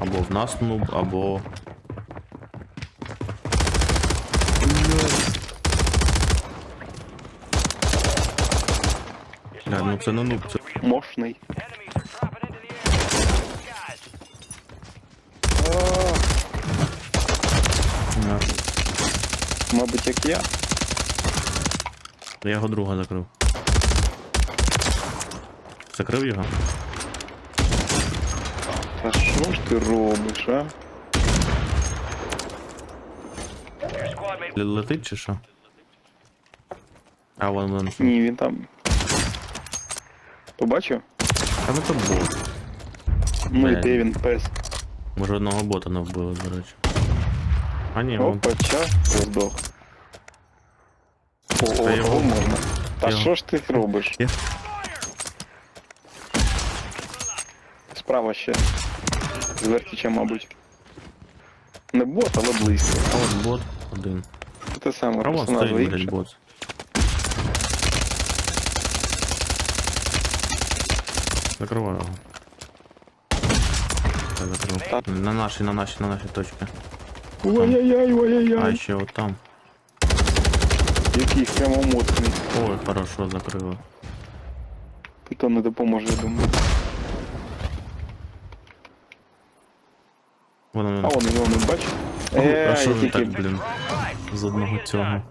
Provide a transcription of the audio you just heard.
Або в нас нуб, або. Бля, ну це не нуб, це. Мощний. Не. Мабуть, як я. Я його друга закрив. Закрив його? Та що ж ти робиш, а? Л- Летить чи що? А вон вон. Ні, він там. Побачив? Та ну то бот. Ну і Блядь. де він пес? Може одного бота не вбили, до речі. А ні, вон. Опа, ча, здох. О, Та о, його- того можна. Та його- що ж ти робиш? Я- Справа ще. З вертіча, мабуть. Не бот, але близько. А от бот один. Те саме А вон персонаж стоїть, блядь, інше. бот. Закриваю його. Так, закрив. На нашій, на нашій, на нашій точці. Ой-яй-яй, А ой-яй-яй. ще от там. Який прямо моцний. Ой, хорошо, закрили. І то не допоможе, я думаю. Вон А він. вон його не бачиш? Ой, Е, А що я ж тільки так, блін? З одного цього.